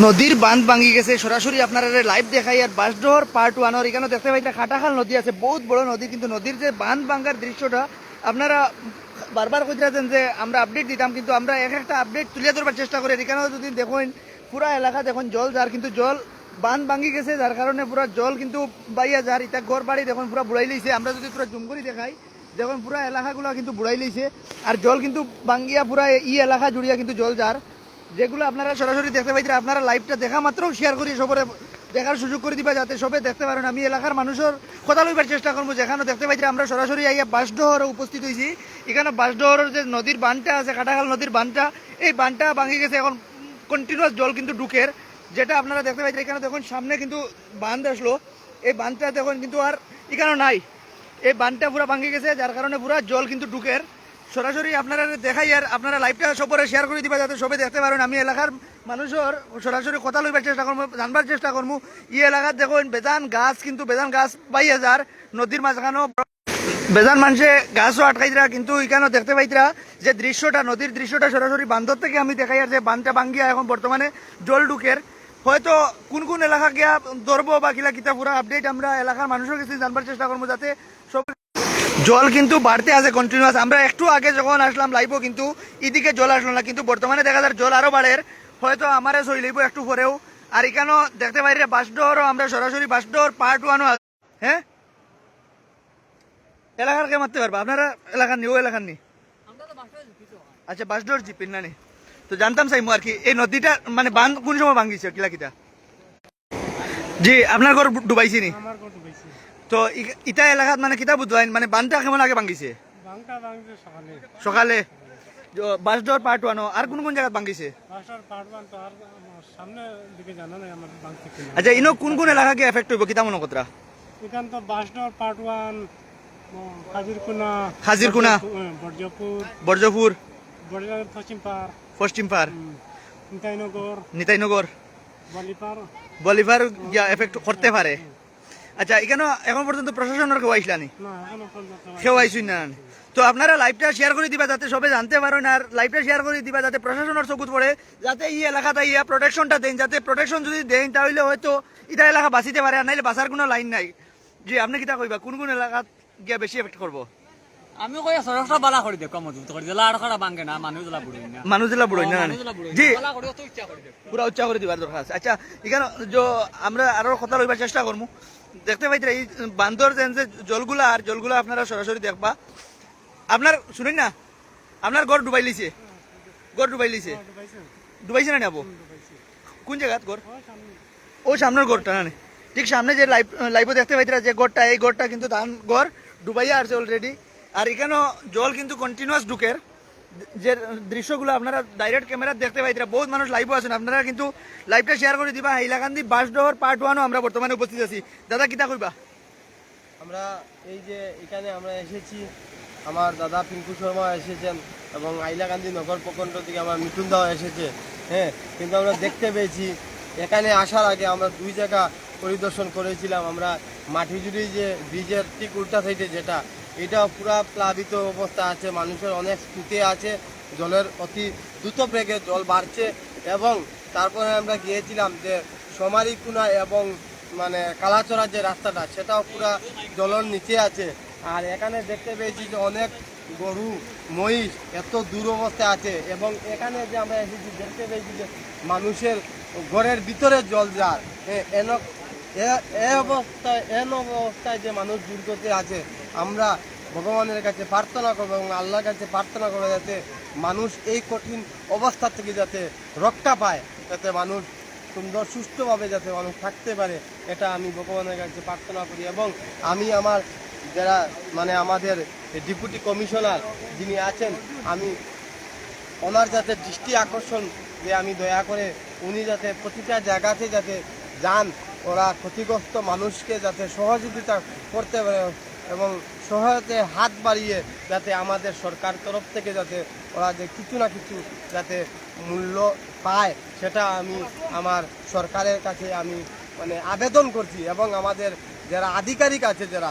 নদীর বাঁধ ভাঙি গেছে। সরাসরি আপনারা লাইভ দেখাই। আর বাসডোহর পার্ট ওয়ানের এখানে দেখতে পাই একটা খাটাখাল নদী আছে, বহুত বড় নদী। কিন্তু নদীর যে বাঁধ ভাঙ্গার দৃশ্যটা, আপনারা বারবার কইতেছেন যে আমরা আপডেট দিতাম, কিন্তু আমরা এক একটা আপডেট তুলে ধরবার চেষ্টা করি। এখানেও যদি দেখুন, পুরা এলাকা দেখুন, জল যার, কিন্তু জল বাঁধ ভাঙি গেছে, যার কারণে পুরা জল কিন্তু বাইয়া যার। ইটা ঘর বাড়ি দেখুন, পুরা বুড়াই লইছে। আমরা যদি পুরা জুম করে দেখাই, দেখুন পুরা এলাকাগুলো কিন্তু বুড়াই লইছে। আর জল কিন্তু ভাঙ্গিয়া পুরা ই এলাকা জুড়িয়া কিন্তু জল যার। যেগুলো আপনারা সরাসরি দেখতে পাইছেন আপনারা লাইভটা দেখা মাত্র শেয়ার করি সবরে দেখার সুযোগ করে দিবা, যাতে সবে দেখতে পারেন। আমি এলাকার মানুষের কথা লইবার চেষ্টা করব, যেখানে দেখতে পাইছি আমরা সরাসরি আইয়া বাসডোহরে উপস্থিত হয়েছি এখানে বাসডোহরের যে নদীর বানটা আছে কাটাখাল নদীর বানটা, এই বানটা ভাঙি গেছে, এখন কন্টিনিউয়াস জল কিন্তু ঢুকের। যেটা আপনারা দেখতে পাইছেন এখানে দেখুন সামনে কিন্তু বাঁধ আসলো। এই বাঁধটা দেখুন কিন্তু আর এখানে নাই। এই বানটা পুরো ভাঙি গেছে, যার কারণে পুরো জল কিন্তু ঢুকের। সরাসরি আপনারা দেখাই আর আপনারা লাইভটা সবরে শেয়ার করে দিবা যাতে সবে দেখতে পারেন। আমি এলাকার মানুষের সরাসরি কথা লইবার চেষ্টা করব, জানবার চেষ্টা করব। ই এলাকার দেখুন, বেজান গাছ কিন্তু, বেজান গাছ পাই হাজার, নদীর মাঝখানেও বেজান মানুষে গাছও আটকাইতরা কিন্তু এখানেও দেখতে পাইতরা যে দৃশ্যটা, নদীর দৃশ্যটা সরাসরি বান্ধর থেকে আমি দেখাই আর যে বান্ধটা ভাঙ্গিয়া এখন বর্তমানে জল ঢুকের। হয়তো কোন কোন এলাকা গিয়া ধরবো বা কিলা কিতা পুরা আপডেট আমরা এলাকার মানুষের কাছে জানবার চেষ্টা করব যাতে জল কিন্তু বাড়তে আছে কন্টিনিউয়াস আমরা একটু আগে যখন আসলাম লাইবো কিন্তু এদিকে জল আসলো না, কিন্তু বর্তমানে দেখা যায় জল আরও বাড়ের হয়তো আমারে সই লইব একটু পরেও আর এখানেও দেখতে পাই রে বাসডোরও আমরা সরাসরি বাসডোর পার্ট ওয়ানও হ্যাঁ? এলাকার কে মারতে পারবা? আপনারা এলাকার নি, ও এলাকার নি? আচ্ছা বাসডোর জিপিন না নি? তো জানতাম চাইমু আর কি, এই নদীটা মানে বান কোন সময় ভাঙ্গিছে কিলা কিটা জি, আপনার ঘর ডুবাইছি নি? আমার কত বেশি তো ইটা এলাকাত মানে কিতা বুঝলেন মানে বানটা কেমন আগে বাংছে সকালে। সকালে? বাসডোর পার্ট ওয়ানও আর কোন কোন জায়গায় ভাঙিছে? আচ্ছা ইনো কোন কোন এলাকাকে এফেক্ট হইব কিতা মনে কতরা এখান তো বাসডর পার্ট ওয়ান হাজিরকুনা হাজিরকুনা। বর্জপুর বর্জপুর পশ্চিম পার পশ্চিম পার নিতাইনগর নিতাইনগর বালিপার বলিভার গিয়া এফেক্ট করতে পারে। আচ্ছা এখানে এখন পর্যন্ত প্রশাসনের কেউ আইসলা নি? কেউ আইসুন না তো আপনারা লাইভটা শেয়ার করে দিবা যাতে সবে জানতে পারেন আর লাইভটা শেয়ার করে দিবা যাতে প্রশাসনের চকুত পড়ে যাতে এই এলাকাটা ইয়া প্রোটেকশনটা দেন যাতে প্রোটেকশন যদি দেন তাহলে হয়তো এটা এলাকা বাঁচিতে পারে আর নাইলে বাঁচার কোনো লাইন নাই। যে আপনি কিটা কইবা? কোন কোন এলাকাত গিয়া বেশি এফেক্ট করব? আমি কই সরসটা বালা করে করে আর না মানুষ না। মানুষ জেলা না। জি। পুরা উচ্চা করে দিবার দরকার আছে আচ্ছা এখানে যে আমরা আরও কথা লইবার চেষ্টা করব দেখতে পাইতে এই বান্দর যেন যে জলগুলা আর জলগুলা আপনারা সরাসরি দেখবা। আপনার শুনেন না আপনার ঘর ডুবাই লিছে। ঘর ডুবাই লিছে। ডুবাইছে না নেব কোন জায়গাত ঘর ও সামনের ঘরটা না ঠিক সামনে যে লাইভ লাইভে দেখতে পাইতে যে ঘরটা এই ঘরটা কিন্তু ধান ঘর ডুবাইয়া আছে অলরেডি আর এখানেও জল কিন্তু কন্টিনিউয়াস ঢুকের যে দৃশ্যগুলো আপনারা ডাইরেক্ট ক্যামেরা দেখতে পাইতে বহুত মানুষ লাইভও আছেন। আপনারা কিন্তু লাইভটা শেয়ার করে দিবা। হাইলাকান্দি বাসডোহর পার্ট ওয়ানও আমরা বর্তমানে উপস্থিত আছি। দাদা কিতা কইবা? আমরা এই যে এখানে আমরা এসেছি, আমার দাদা পিঙ্কু শর্মা এসেছেন এবং আইলাকান্দি নগর প্রখণ্ড থেকে আমার মিঠুন দাও এসেছে। হ্যাঁ কিন্তু আমরা দেখতে পেয়েছি, এখানে আসার আগে আমরা দুই জায়গা পরিদর্শন করেছিলাম। আমরা মাটিজুড়ি যে ব্রিজের ঠিক উল্টা সাইডে যেটা এটা পুরা প্লাবিত অবস্থা আছে, মানুষের অনেক স্থিতি আছে, জলের অতি দ্রুত বেগে জল বাড়ছে এবং তারপরে আমরা গিয়েছিলাম যে সমারিকুনা এবং মানে কালাচড়ার যে রাস্তাটা, সেটাও পুরা জলের নিচে আছে। আর এখানে দেখতে পেয়েছি যে অনেক গরু, মহিষ এত দূর অবস্থায় আছে এবং এখানে যে আমরা এসেছি, দেখতে পেয়েছি যে মানুষের ঘরের ভিতরে জল যার। এন- এ- অবস্থায় এন অবস্থায় যে মানুষ দুর্গতে আছে, আমরা ভগবানের কাছে প্রার্থনা করব এবং আল্লাহর কাছে প্রার্থনা করব যাতে মানুষ এই কঠিন অবস্থা থেকে যাতে রক্ষা পায়, যাতে মানুষ সুন্দর, সুস্থভাবে যাতে মানুষ থাকতে পারে, এটা আমি ভগবানের কাছে প্রার্থনা করি। এবং আমি আমার যারা মানে আমাদের ডেপুটি কমিশনার যিনি আছেন, আমি ওনার যাতে দৃষ্টি আকর্ষণ, যে আমি দয়া করে উনি যাতে প্রতিটা জায়গাতে যাতে যান ওরা ক্ষতিগ্রস্ত মানুষকে যাতে সহযোগিতা করতে পারে এবং সহায়তে হাত বাড়িয়ে যাতে আমাদের সরকার তরফ থেকে যাতে ওরা যে কিছু না কিছু যাতে মূল্য পায়, সেটা আমি আমার সরকারের কাছে আমি মানে আবেদন করছি এবং আমাদের যারা আধিকারিক আছে, যারা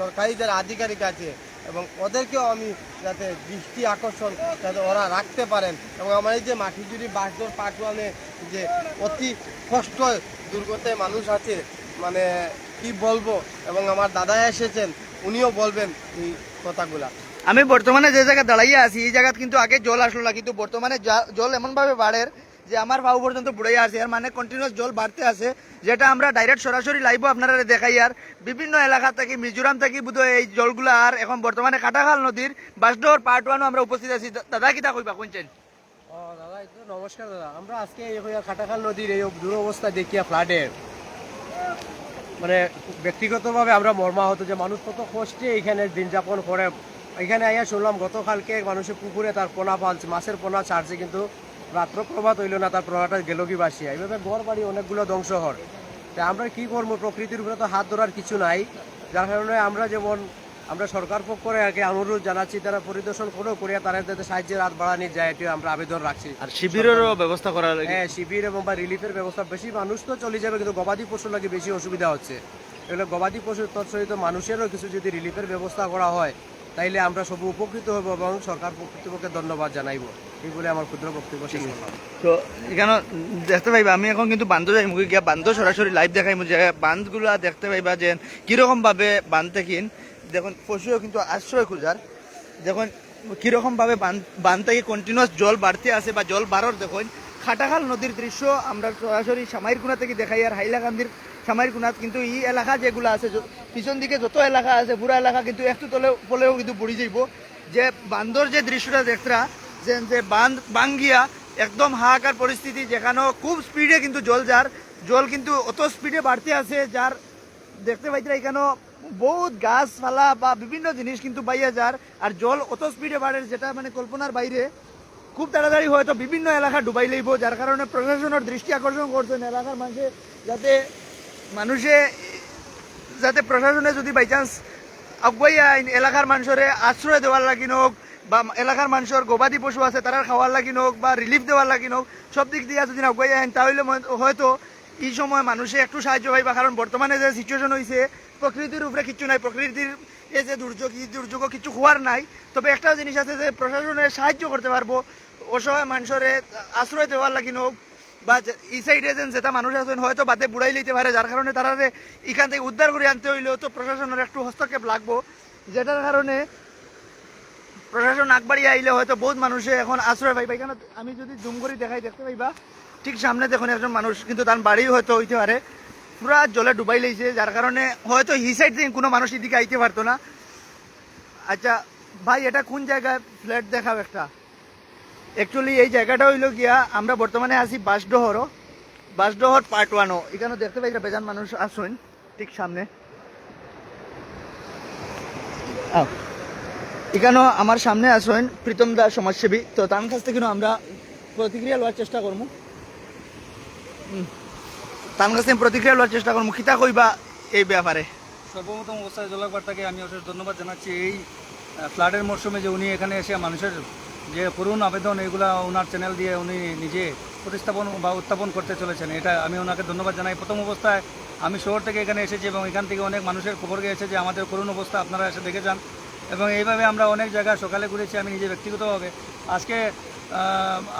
সরকারি যারা আধিকারিক আছে এবং ওদেরকেও আমি যাতে দৃষ্টি আকর্ষণ যাতে ওরা রাখতে পারেন। এবং আমার এই যে মাটিজুড়ি বাসদর পাটওয়ানে যে অতি কষ্ট দুর্গতে মানুষ আছে মানে কি বলব? এবং আমার দাদা এসেছেন, উনিও বলবেন এই কথাগুলা। আমি বর্তমানে যে জায়গায় দাঁড়াইয়া আছি, এই জায়গাত কিন্তু আগে জল আসলো না, কিন্তু বর্তমানে জল এমনভাবে বাড়ের যে আমার ভাউ পর্যন্ত বুড়াইয়া আছে আর মানে কন্টিনিউয়াস জল বাড়তে আছে, যেটা আমরা ডাইরেক্ট সরাসরি লাইভও আপনারা দেখাই। আর বিভিন্ন এলাকা থেকে, মিজোরাম থেকে বোধহয় এই জলগুলো আর এখন বর্তমানে কাটাখাল নদীর বাসডোর পার্ট ওয়ানও আমরা উপস্থিত আছি। দাদা কিতা কইবা কোনছেন দাদা নমস্কার, দাদা। আমরা আজকে এই খাটাখাল নদীর এই দুরবস্থা দেখিয়া ফ্লাডের মানে ব্যক্তিগতভাবে আমরা মর্মাহত যে মানুষ কত কষ্টে এখানে দিন যাপন করে। এখানে আইয়া শুনলাম গতকালকে মানুষের পুকুরে তার পোনা পালছে, মাছের পোনা ছাড়ছে কিন্তু রাত্র প্রভাত হইল না তার প্রভাবটা গেল কি বাসিয়া? এইভাবে ঘর বাড়ি অনেকগুলো ধ্বংস হর তা আমরা কি করব? প্রকৃতির উপরে তো হাত ধরার কিছু নাই। যার কারণে আমরা যেমন আমরা সরকার পক্ষরে আগে অনুরোধ জানাচ্ছি তারা পরিদর্শন করেও করিয়া তারা যাতে সাহায্যের হাত বাড়ানি যায় এটি আমরা আবেদন রাখছি। আর শিবিরেরও ব্যবস্থা করা হ্যাঁ শিবির এবং বা রিলিফের ব্যবস্থা। বেশি মানুষ তো চলে যাবে কিন্তু গবাদি পশু লাগে বেশি অসুবিধা হচ্ছে। এগুলো গবাদি পশুর তৎসহিত মানুষেরও কিছু যদি রিলিফের ব্যবস্থা করা হয় তাইলে আমরা সব উপকৃত হব এবং সরকার কর্তৃপক্ষকে ধন্যবাদ জানাইব। এই আমার ক্ষুদ্র বক্তব্য শেষ করলাম। তো এখানে দেখতে পাইবা আমি এখন কিন্তু বান্ধ যাই মুখে গিয়া বান্ধ সরাসরি লাইভ দেখাই বান্ধগুলা দেখতে পাইবা যে কিরকমভাবে বান্ধ দেখুন পশুও কিন্তু আশ্রয় খুঁজার। দেখুন কীরকম ভাবে বান্ধ থেকে কন্টিনিউয়াস জল বাড়তে আছে বা জল বাড়ার দেখুন। খাটাখাল নদীর দৃশ্য আমরা সরাসরি সামাইরকুনা থেকে দেখাই আর হাইলাকান্দির সামাইরকুনাত কিন্তু এই এলাকা যেগুলো আছে পিছন দিকে যত এলাকা আছে পুরা এলাকা কিন্তু একটু তলে পলেও কিন্তু বুড়ি যাইব। যে বান্দর যে দৃশ্যটা দেখতরা যে বান্ধ বাঙ্গিয়া একদম হাহাকার পরিস্থিতি, যেখানেও খুব স্পিডে কিন্তু জল যার। জল কিন্তু অত স্পিডে বাড়তে আছে, যার দেখতে পাইতে এখানেও বহুত গাছপালা বা বিভিন্ন জিনিস কিন্তু বাইয়া যার, আর জল অত স্পিডে বাড়ে যেটা মানে কল্পনার বাইরে খুব তাড়াতাড়ি হয়তো বিভিন্ন এলাকা ডুবাই লইব, যার কারণে প্রশাসনের দৃষ্টি আকর্ষণ করছেন এলাকার মানুষে, যাতে মানুষে, যাতে প্রশাসনে যদি বাই চান্স আগুয়াই আইন এলাকার মানুষরে আশ্রয় দেওয়ার লাগি হোক বা এলাকার মানুষের গবাদি পশু আছে তারা খাওয়ার লাগি হোক বা রিলিফ দেওয়ার লাগি হোক সব দিক দিয়ে যদি আগুয়াই আইন তাহলে হয়তো এই সময় মানুষে একটু সাহায্য পাইবা কারণ বর্তমানে যে সিচুয়েশন হয়েছে প্রকৃতির উপরে কিছু নাই প্রকৃতির এই যে দুর্যোগ এই দুর্যোগ কিছু হওয়ার নাই। তবে একটা জিনিস আছে যে প্রশাসনে সাহায্য করতে পারব, অসহায় মানুষরে আশ্রয় দেওয়ার লাগি হোক বা এই সাইডে যেন যেটা মানুষ আছেন, হয়তো বাদে বুড়াই লইতে পারে, যার কারণে তারা এখান থেকে উদ্ধার করে আনতে হইলেও তো প্রশাসনের একটু হস্তক্ষেপ লাগবো, যেটার কারণে প্রশাসন আগবাড়িয়ে আইলে হয়তো বহুত মানুষে এখন আশ্রয় পাইবা এখানে আমি যদি জুম করে দেখাই, দেখতে পাইবা? ঠিক সামনে দেখুন একজন মানুষ, কিন্তু তার বাড়ি হয়তো হইতে পারে। পুরা জলে ডুবাই লইছে, যার কারণে হয়তো হি সাইড থেকে কোনো মানুষ এদিকে আইতে পারতো না। আচ্ছা ভাই, এটা কোন জায়গায়? ফ্ল্যাট দেখাও একটা। অ্যাকচুয়ালি এই জায়গাটা হইল গিয়া, আমরা বর্তমানে আছি বাসডোহরও বাসডোহর পার্ট ওয়ানও এখানে দেখতে পাই বেজান মানুষ আসুন, ঠিক সামনে। এখানেও আমার সামনে আসুন প্রীতম দা সমাজসেবী। তো তার কাছ থেকে আমরা প্রতিক্রিয়া লওয়ার চেষ্টা করব। তার কাছ থেকে প্রতিক্রিয়া লওয়ার চেষ্টা করব। খিতা কইবা এই ব্যাপারে? সর্বপ্রথম অবস্থায় জলাকবার্তাকে আমি অশেষ ধন্যবাদ জানাচ্ছি। এই ফ্লাডের মরশুমে যে উনি এখানে এসে মানুষের যে করুণ আবেদন, এগুলা ওনার চ্যানেল দিয়ে উনি নিজে প্রতিস্থাপন বা উত্থাপন করতে চলেছেন, এটা আমি ওনাকে ধন্যবাদ জানাই। প্রথম অবস্থায় আমি শহর থেকে এখানে এসেছি এবং এখান থেকে অনেক মানুষের খবর গিয়েছে যে আমাদের করুণ অবস্থা, আপনারা এসে দেখে যান। এবং এইভাবে আমরা অনেক জায়গায় সকালে ঘুরেছি, আমি নিজে ব্যক্তিগতভাবে। আজকে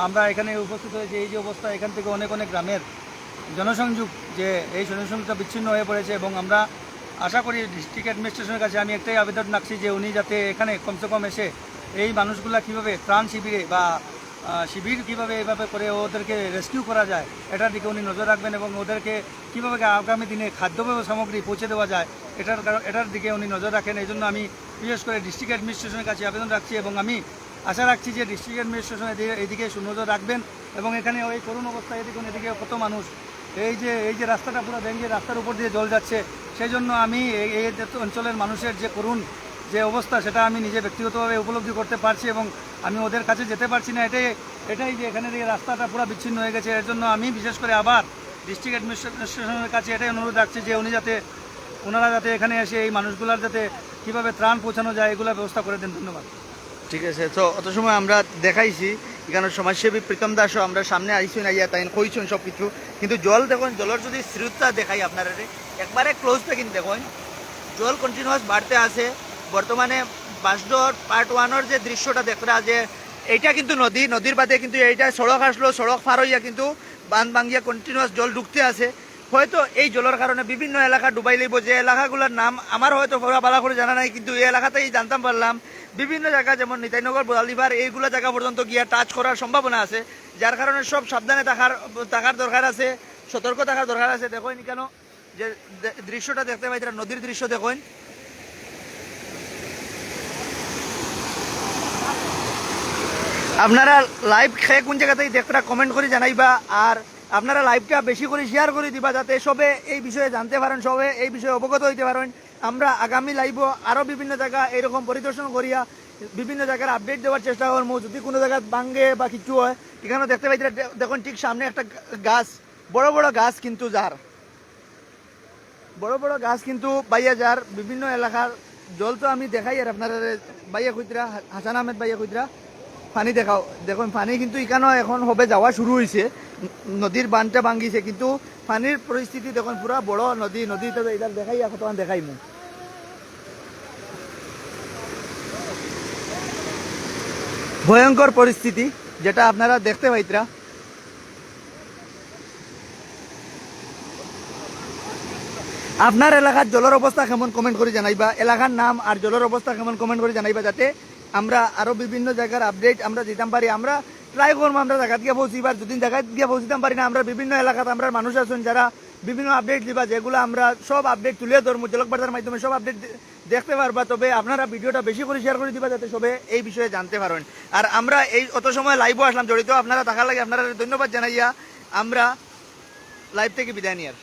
আমরা এখানে উপস্থিত হয়েছি, এই যে অবস্থা, এখান থেকে অনেক অনেক গ্রামের জনসংযোগ, যে এই জনসংযোগটা বিচ্ছিন্ন হয়ে পড়েছে এবং আমরা আশা করি ডিস্ট্রিক্ট অ্যাডমিনিস্ট্রেশনের কাছে আমি একটাই আবেদন রাখছি যে উনি যাতে এখানে কমসে কম এসে এই মানুষগুলা কীভাবে ত্রাণ শিবিরে বা শিবির কীভাবে এভাবে করে ওদেরকে রেস্কিউ করা যায়, এটার দিকে উনি নজর রাখবেন এবং ওদেরকে কীভাবে আগামী দিনে খাদ্য সামগ্রী পৌঁছে দেওয়া যায়, এটার এটার দিকে উনি নজর রাখেন। এই জন্য আমি বিশেষ করে ডিস্ট্রিক্ট অ্যাডমিনিস্ট্রেশনের কাছে আবেদন রাখছি এবং আমি আশা রাখছি যে ডিস্ট্রিক্ট অ্যাডমিনিস্ট্রেশন এদিকে সুনজর রাখবেন এবং এখানে ওই করুণ অবস্থা এদিকে এদিকে কত মানুষ? এই যে এই যে রাস্তাটা পুরো ভেঙে রাস্তার উপর দিয়ে জল যাচ্ছে সেই জন্য আমি এই অঞ্চলের মানুষের যে করুণ যে অবস্থা, সেটা আমি নিজে ব্যক্তিগতভাবে উপলব্ধি করতে পারছি এবং আমি ওদের কাছে যেতে পারছি না। এটাই এটাই যে এখানের এই রাস্তাটা পুরো বিচ্ছিন্ন হয়ে গেছে, এর জন্য আমি বিশেষ করে আবার ডিস্ট্রিক্ট অ্যাডমিনিস্ট্রেশনের কাছে এটাই অনুরোধ রাখছি যে উনি যাতে ওনারা যাতে এখানে এসে এই মানুষগুলোর যাতে কীভাবে ত্রাণ পৌঁছানো যায়, এগুলো ব্যবস্থা করে দেন, ধন্যবাদ। ঠিক আছে, তো অত সময় আমরা দেখাইছি, এখানে সমাজসেবী প্রীতম দাসও আমরা সামনে আইসুন, আইয়া তাই কইছুন সব কিছু কিন্তু জল দেখুন, জলের যদি স্রোতটা দেখাই আপনারা, একবারে ক্লোজ থেকে দেখুন। জল কন্টিনিউয়াস বাড়তে আছে। বর্তমানে বাসডোর পার্ট ওয়ানের যে দৃশ্যটা দেখরা যে এইটা কিন্তু নদী, নদীর বাদে কিন্তু এইটা সড়ক আসলো, সড়ক পার হইয়া কিন্তু বান ভাঙ্গিয়া কন্টিনিউয়াস জল ঢুকতে আছে। হয়তো এই জলের কারণে বিভিন্ন এলাকা ডুবাই লইব, যে এলাকাগুলোর নাম আমার হয়তো বালা করে জানা নাই, কিন্তু এই এলাকাতেই জানতাম পারলাম। বিভিন্ন জায়গা, যেমন নিতাইনগর, বোলালিভার, এইগুলো জায়গা পর্যন্ত গিয়া টাচ করার সম্ভাবনা আছে, যার কারণে সব সাবধানে থাকার থাকার দরকার আছে, সতর্ক থাকার দরকার আছে। দেখোই কেন, যে দৃশ্যটা দেখতে পাই নদীর দৃশ্য দেখোই আপনারা লাইভ খেয়ে কোন জায়গাতেই দেখরা কমেন্ট করে জানাইবা, আর আপনারা লাইভটা বেশি করে শেয়ার করে দিবা যাতে সবে এই বিষয়ে জানতে পারেন, সবে এই বিষয়ে অবগত হইতে পারেন। আমরা আগামী লাইভ আরও বিভিন্ন জায়গা এরকম পরিদর্শন করিয়া বিভিন্ন জায়গার আপডেট দেওয়ার চেষ্টা করব। যদি কোনো জায়গায় ভাঙ্গে বা কিছু হয়, এখানেও দেখতে পাই দেখুন ঠিক সামনে একটা গাছ, বড় বড় গাছ কিন্তু যার। বড় বড় গাছ কিন্তু বাইয়া যার। বিভিন্ন এলাকার জল তো আমি দেখাই আর আপনারা বাইয়া খুঁতরা হাসান আহমেদ বাইয়া খুঁতরা পানি দেখাও। দেখুন, পানি কিন্তু এখানেও এখন হবে যাওয়া শুরু হয়েছে নদীর বানটা ভাঙ্গিছে কিন্তু পানির পরিস্থিতি দেখুন পুরা বড় নদী নদী তো এটা দেখাই এখন দেখাই মু ভয়ঙ্কর পরিস্থিতি যেটা আপনারা দেখতে পাইতরা। আপনার এলাকার জলের অবস্থা কেমন কমেন্ট করে জানাইবা। এলাকার নাম আর জলের অবস্থা কেমন কমেন্ট করে জানাইবা, যাতে আমরা আরও বিভিন্ন জায়গার আপডেট আমরা দিতাম পারি। আমরা ট্রাই করব, আমরা জায়গা গিয়ে পৌঁছিবার। যদি জায়গা গিয়ে পৌঁছিতাম পারি না, আমরা বিভিন্ন এলাকাতে আমরা মানুষ আছেন যারা বিভিন্ন আপডেট দিবা, যেগুলো আমরা সব আপডেট তুলে ধরবো, জলক বার্তার মাধ্যমে সব আপডেট দেখতে পারবা। তবে আপনারা ভিডিওটা বেশি করে শেয়ার করে দিবা, যাতে সবে এই বিষয়ে জানতে পারেন। আর আমরা এই অত সময় লাইভও আসলাম, জড়িত আপনারা থাকার লাগে, আপনারা ধন্যবাদ জানাইয়া আমরা লাইভ থেকে বিদায় নিয়ার।